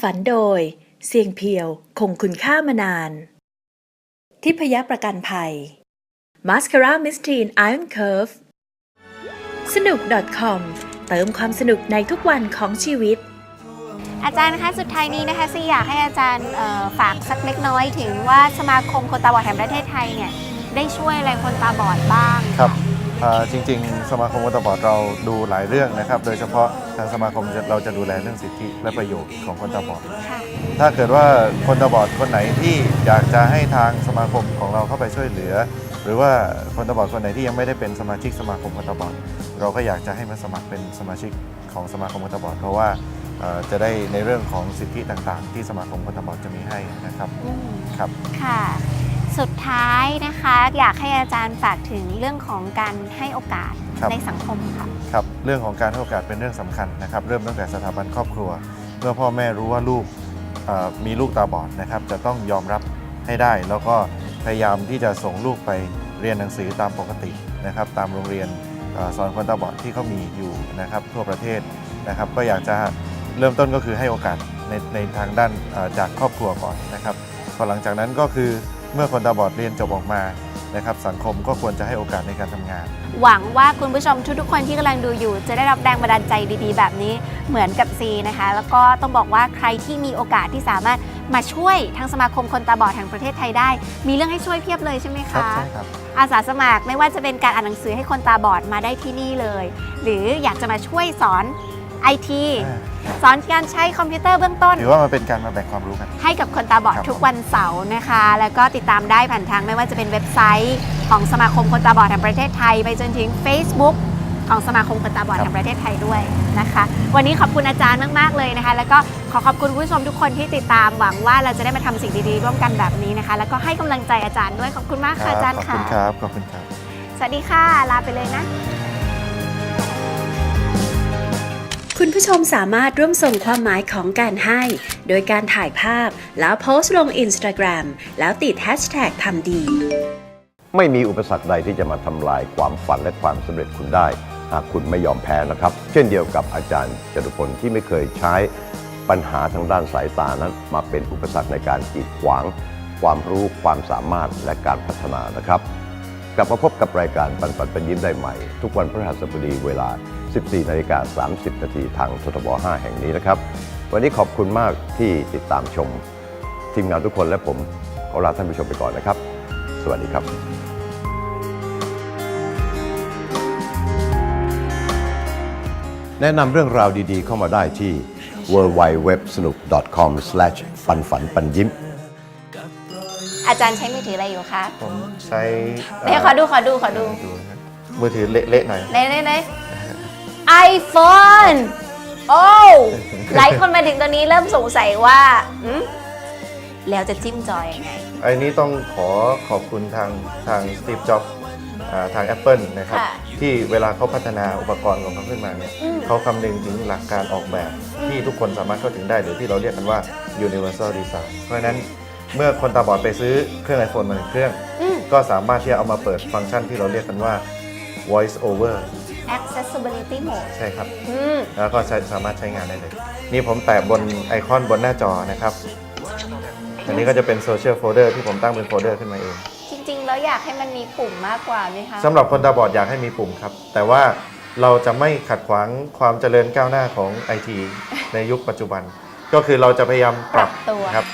ฝันโดย เสียงเพียว คงคุณค่ามานาน ทิพยประกันภัย Mascara Mistine Iron Curve สนุก .com เติมความสนุกในทุกวันของชีวิต อาจารย์คะสุดท้ายนี้นะคะซีอยากให้อาจารย์เอ่อฝากสักเล็กน้อยถึงว่าสมาคมคนตาบอดแห่งประเทศไทยเนี่ยได้ช่วยอะไรคนตาบอดบ้าง ครับอ่า จริง ๆ สมาคมคนตาบอดเราดูหลายเรื่องนะครับ โดยเฉพาะทางสมาคมจะเราจะดูแลเรื่องสิทธิและประโยชน์ของคนตาบอดค่ะถ้าเกิดว่าคนตาบอดคนไหนที่อยากจะให้ทางสมาคมของเราเข้าไปช่วยเหลือ หรือว่าคนตาบอดคนไหนที่ยังไม่ได้เป็นสมาชิกสมาคมคนตาบอด เราก็อยากจะให้มาสมัครเป็นสมาชิกของสมาคมคนตาบอดเพราะว่าเอ่อจะได้ในเรื่องของสิทธิต่างๆ ที่สมาคมคนตาบอดจะมีให้นะครับอืมครับค่ะ สุดท้ายนะคะ อยากให้อาจารย์ฝากถึงเรื่องของการให้โอกาสครับ ในสังคมค่ะ ครับเรื่องของการให้โอกาสเป็นเรื่องสำคัญนะครับ เริ่มตั้งแต่สถาบันครอบครัว เมื่อพ่อแม่รู้ว่าลูกเอ่อมีลูกตาบอดนะครับ จะต้องยอมรับให้ได้ แล้วก็พยายามที่จะส่งลูกไปเรียนหนังสือตามปกตินะครับ ตามโรงเรียนเออสอนคนตาบอดที่เขามีอยู่นะครับ ทั่วประเทศนะครับ ก็อยากจะเริ่มต้นก็คือให้โอกาสในในทางด้านเอ่อจากครอบครัวก่อนนะครับพอหลังจากนั้นก็คือ เมื่อคนตาบอดเรียนจบออกมานะครับสังคมก็ควรจะให้โอกาสในการทำงาน หวังว่าคุณผู้ชมทุกๆคนที่กำลังดูอยู่ จะได้รับแรงบันดาลใจดีๆ แบบนี้เหมือนกับซีนะคะ แล้วก็ต้องบอกว่าใครที่มีโอกาสที่สามารถมาช่วยทางสมาคมคนตาบอดแห่งประเทศไทยได้ มีเรื่องให้ช่วยเพียบเลยใช่ไหมครับคะใช่ครับ อาสาสมัครไม่ว่าจะเป็นการอ่านหนังสือให้คนตาบอดมาได้ที่นี่เลย หรืออยากจะมาช่วยสอน ไอทีอ่า สอนการใช้คอมพิวเตอร์เบื้องต้น ถือว่ามันเป็นการมาแบ่งความรู้กัน ให้กับคนตาบอดครับ ทุกวันเสาร์นะคะ แล้วก็ติดตามได้ผ่านทางไม่ว่าจะเป็นเว็บไซต์ของสมาคมคนตาบอดแห่งประเทศไทย ไปจนถึง Facebook ของสมาคมคนตาบอดแห่งประเทศไทยด้วยนะคะ วันนี้ขอบคุณอาจารย์มาก ๆ เลยนะคะ แล้วก็ขอขอบคุณผู้ชมทุกคนที่ติดตามหวังว่าเราจะได้มาทำสิ่งดี ๆ ร่วมกันแบบนี้นะคะ แล้วก็ให้กำลังใจอาจารย์ด้วยขอบคุณมากค่ะอาจารย์ขอบค่ะ คุณครับ ขอบคุณครับ สวัสดีค่ะลาไปเลยนะ คุณผู้ชมสามารถร่วมส่งความหมายของการให้ โดยการถ่ายภาพ แล้วโพสต์ลง Instagram แล้วติด Hashtag ทำดี ไม่มีอุปสรรคใดที่จะมาทำลายความฝันและความสำเร็จคุณได้ หากคุณไม่ยอมแพ้นะครับ เช่นเดียวกับอาจารย์จตุพลที่ไม่เคยใช้ปัญหาทางด้านสายตานั้น มาเป็นอุปสรรคในการกีดขวาง ความรู้ความสามารถและการพัฒนานะครับกลับมาพบกับรายการปันปันป็นยิ้มได้ใหม่ ทุกวันพฤหัสบดีเวลา 14นาฬิกา30นาทีทางททบ 5 แห่งนี้นะครับ วันนี้ขอบคุณมากที่ติดตามชม ทีมงานทุกคนและผมขอลาท่านผู้ชมไปก่อนนะครับ สวัสดีครับแนะนำเรื่องราวดีๆ เข้ามาได้ที่ w w w s n o o k c o m ปันฝันปันยิ้ม อาจารย์ใช้มือถืออะไรอยู่คะผมใช้เดี๋ยวขอดูขอดูขอดูนะครับมือถือเละๆหน่อย ไหนไหนไหน ไอโฟนโอ้หลายคนมาถึงตอนนี้เริ่มสงสัยว่าอืมแล้วจะจิ้มจอยยังไง อันนี้ต้องขอขอบคุณทางทางสตีฟจ็อบทาง Apple นะครับ ค่ะที่เวลาเขาพัฒนาอุปกรณ์ของเขาขึ้นมาเนี่ยอืม เขาคำนึงถึงหลักการออกแบบ ที่ทุกคนสามารถเข้าถึงได้ หรือที่เราเรียกกันว่า universal design เพราะฉะนั้นเมื่อคนตาบอดไปซื้อเครื่อง iPhone มาหนึ่งเครื่อง อืม ก็สามารถที่จะเอามาเปิดฟังก์ชันที่เราเรียกกันว่า voice over accessibility mode ใช่ครับ อืมแล้วก็ใช้สามารถใช้งานได้เลย นี่ผมแตะบนไอคอนบนหน้าจอนะครับ อันนี้ก็จะเป็นโซเชียลโฟลเดอร์ที่ผมตั้งเป็นโฟลเดอร์ขึ้นมาเอง จริงๆ แล้วอยากให้มันมีปุ่มมากกว่าไหมคะสำหรับคนตาบอดอยากให้มีปุ่มครับ แต่ว่าเราจะไม่ขัดขวางความเจริญก้าวหน้าของไอทีในยุคปัจจุบัน ก็คือเราจะพยายามปรับปรับตัวครับ